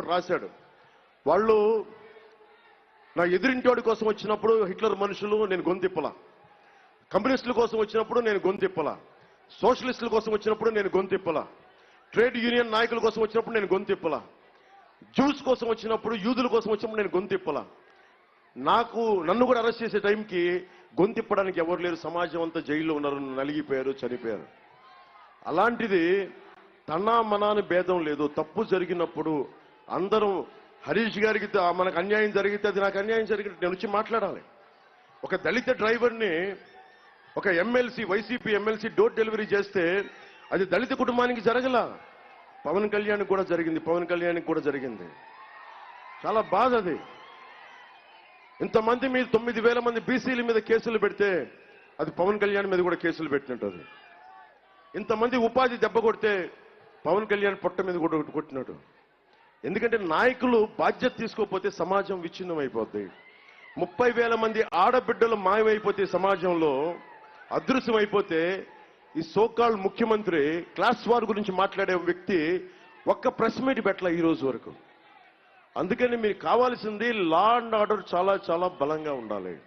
రాశాడు. వాళ్ళు నా ఎదురింటోడి కోసం వచ్చినప్పుడు హిట్లర్ మనుషులు నేను గొంతిప్పలా. కమ్యూనిస్టుల కోసం వచ్చినప్పుడు నేను గొంతిప్పలా. సోషలిస్టుల కోసం వచ్చినప్పుడు నేను గొంతిప్పలా. ట్రేడ్ యూనియన్ నాయకుల కోసం వచ్చినప్పుడు నేను గొంతిప్పలా. జ్యూస్ కోసం వచ్చినప్పుడు యూదుల కోసం వచ్చినప్పుడు నేను గొంతిప్పలా. నాకు నన్ను కూడా అరెస్ట్ చేసే టైంకి గొంతిప్పడానికి ఎవరు లేరు. సమాజం అంతా జైల్లో ఉన్నారు. నలిగిపోయారు చనిపోయారు. అలాంటిది తన మనాని భేదం లేదు. తప్పు జరిగినప్పుడు అందరం హరీష్ గారికి మనకు అన్యాయం జరిగితే అది నాకు అన్యాయం జరిగినట్టు నేను వచ్చి మాట్లాడాలి. ఒక దళిత డ్రైవర్ని ఒక MLC YCP MLC door delivery చేస్తే అది దళిత కుటుంబానికి జరగల. పవన్ కళ్యాణ్ కూడా జరిగింది పవన్ కళ్యాణ్కి కూడా జరిగింది. చాలా బాధ అది. ఇంతమంది మీద తొమ్మిది వేల మంది బీసీల మీద కేసులు పెడితే అది పవన్ కళ్యాణ్ మీద కూడా కేసులు పెట్టినట్టు అది ఇంతమంది ఉపాధి దెబ్బ కొడితే పవన్ కళ్యాణ్ పొట్ట మీద కూడా ఒకటి కొట్టినట్టు. ఎందుకంటే నాయకులు బాధ్యత తీసుకోకపోతే సమాజం విచ్ఛిన్నం అయిపోద్ది ముప్పై వేల మంది ఆడబిడ్డలు మాయమైపోతే సమాజంలో అదృశ్యమైపోతే ఈ సోకాల్ ముఖ్యమంత్రి క్లాస్ వార్ గురించి మాట్లాడే వ్యక్తి ఒక్క ప్రెస్ మీట్ పెట్టల ఈ రోజు వరకు. అందుకని మీకు కావాల్సింది లా అండ్ ఆర్డర్ చాలా చాలా బలంగా ఉండాలి.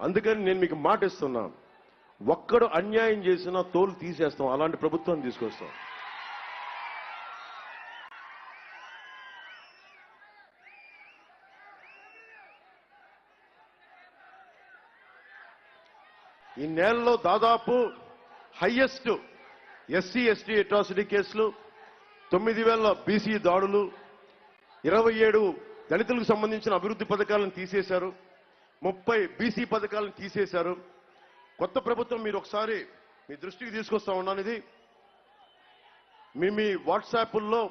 అందుకని నేను మీకు మాట ఇస్తున్నా ఒక్కడు అన్యాయం చేసినా తోలు తీసేస్తాం. అలాంటి ప్రభుత్వాన్ని తీసుకొస్తాం. ఈ నెలలో దాదాపు హయ్యెస్ట్ ఎస్సీ ఎస్టీ అట్రాసిటీ కేసులు తొమ్మిది వేల బీసీ దాడులు ఇరవై ఏడు దళితులకు సంబంధించిన అభివృద్ధి పథకాలను తీసేశారు ముప్పై బీసీ పథకాలను తీసేశారు. కొత్త ప్రభుత్వం మీరు ఒకసారి మీ దృష్టికి తీసుకొస్తా ఉన్నాను ఇది. మీ మీ వాట్సాప్ల్లో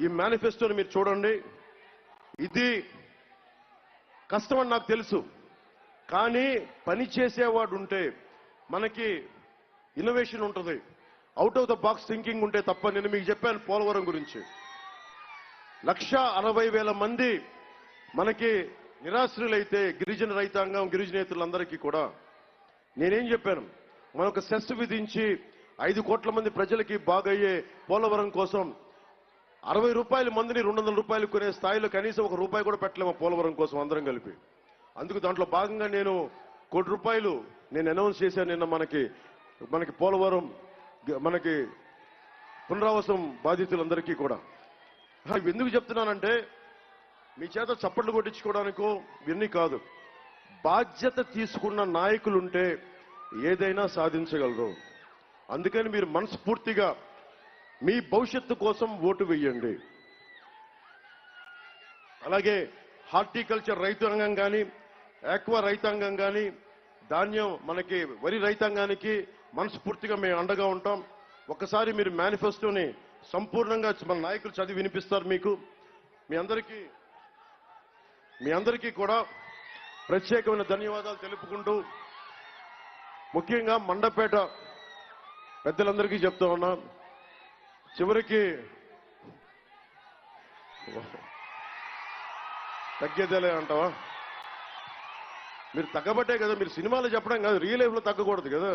ఈ మేనిఫెస్టోని మీరు చూడండి. ఇది కష్టమని నాకు తెలుసు. కానీ పని చేసేవాడు ఉంటే మనకి ఇన్నోవేషన్ ఉంటుంది. Out of the box thinking ఉంటే తప్ప నేను మీకు చెప్పాను పోలవరం గురించి. లక్ష అరవై వేల మంది మనకి నిరాశ్రులైతే గిరిజన రైతాంగం గిరిజనేతలందరికీ కూడా నేనేం చెప్పాను? మనొక సెస్ విధించి ఐదు కోట్ల మంది ప్రజలకి బాగయ్యే పోలవరం కోసం అరవై రూపాయల మందిని రెండు వందల రూపాయలు కొనే స్థాయిలో కనీసం ఒక రూపాయి కూడా పెట్టలేము పోలవరం కోసం అందరం కలిపి. అందుకు దాంట్లో భాగంగా నేను కోటి రూపాయలు నేను అనౌన్స్ చేశాను నిన్న మనకి మనకి పోలవరం మనకి పునరావాసం బాధితులందరికీ కూడా. ఎందుకు చెప్తున్నానంటే మీ చేత చప్పట్లు కొట్టించుకోవడానికో ఇవన్నీ కాదు. బాధ్యత తీసుకున్న నాయకులుంటే ఏదైనా సాధించగలరు. అందుకని మీరు మనస్ఫూర్తిగా మీ భవిష్యత్తు కోసం ఓటు వేయండి. అలాగే హార్టికల్చర్ రైతాంగం కానీ ఎక్కువ రైతాంగం కానీ ధాన్యం మనకి వరి రైతాంగానికి మనస్ఫూర్తిగా మేము అండగా ఉంటాం. ఒకసారి మీరు మేనిఫెస్టోని సంపూర్ణంగా మన నాయకులు చదివి వినిపిస్తారు మీకు. మీ అందరికీ మీ అందరికీ కూడా ప్రత్యేకమైన ధన్యవాదాలు తెలుపుకుంటూ ముఖ్యంగా మండపేట పెద్దలందరికీ చెప్తా ఉన్నా. చివరికి తగ్గేదేలే అంటావా? మీరు తగ్గబట్టే కదా మీరు సినిమాలో చెప్పడం కాదు రియల్ లైఫ్లో తగ్గకూడదు కదా.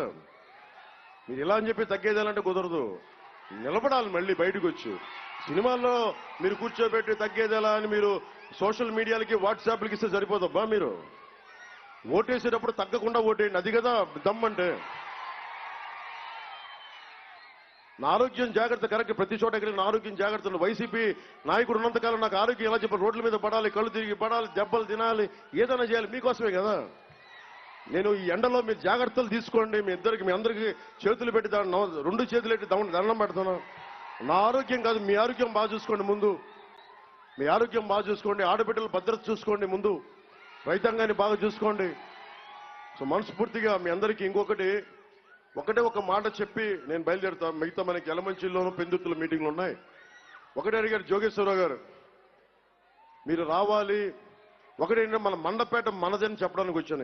మీరు ఇలా అని చెప్పి తగ్గేదేలంటే కుదరదు. నిలబడాలి మళ్ళీ బయటకు వచ్చి సినిమాల్లో మీరు కూర్చోబెట్టి తగ్గేది ఎలా అని మీరు సోషల్ మీడియాలకి వాట్సాప్లకి ఇస్తే సరిపోదబ్బా మీరు. ఓటేసేటప్పుడు తగ్గకుండా ఓటేయండి అది కదా దమ్మంటే. నా ఆరోగ్యం జాగ్రత్త కరెక్ట్. ప్రతి చోట ఎక్కడ నా ఆరోగ్యం జాగ్రత్తలు. వైసీపీ నాయకుడు ఉన్నంతకాలం నాకు ఆరోగ్యం ఎలా చెప్పాలి? రోడ్ల మీద పడాలి కళ్ళు తిరిగి పడాలి దెబ్బలు తినాలి ఏదైనా చేయాలి. మీకోసమే కదా? నేను ఈ ఎండలో మీరు జాగ్రత్తలు తీసుకోండి. మీ ఇద్దరికి మీ అందరికీ చేతులు పెట్టి దాన్ని రెండు చేతులు పెట్టి దండం దండం పెడతాను. నా ఆరోగ్యం కాదు మీ ఆరోగ్యం బాగా చూసుకోండి ముందు. మీ ఆరోగ్యం బాగా చూసుకోండి. ఆడబిడ్డలు భద్రత చూసుకోండి ముందు. రైతాంగాన్ని బాగా చూసుకోండి. సో మనస్ఫూర్తిగా మీ అందరికీ ఇంకొకటి ఒకటే ఒక మాట చెప్పి నేను బయలుదేరుతా. మిగతా మనకి ఎలమంచిలోనూ పెందుతుల మీటింగ్లు ఉన్నాయి. ఒకటే అడిగారు జోగేశ్వరరావు గారు మీరు రావాలి. ఒకటేంటంటే మన మండపేట మనదని చెప్పడానికి వచ్చాను.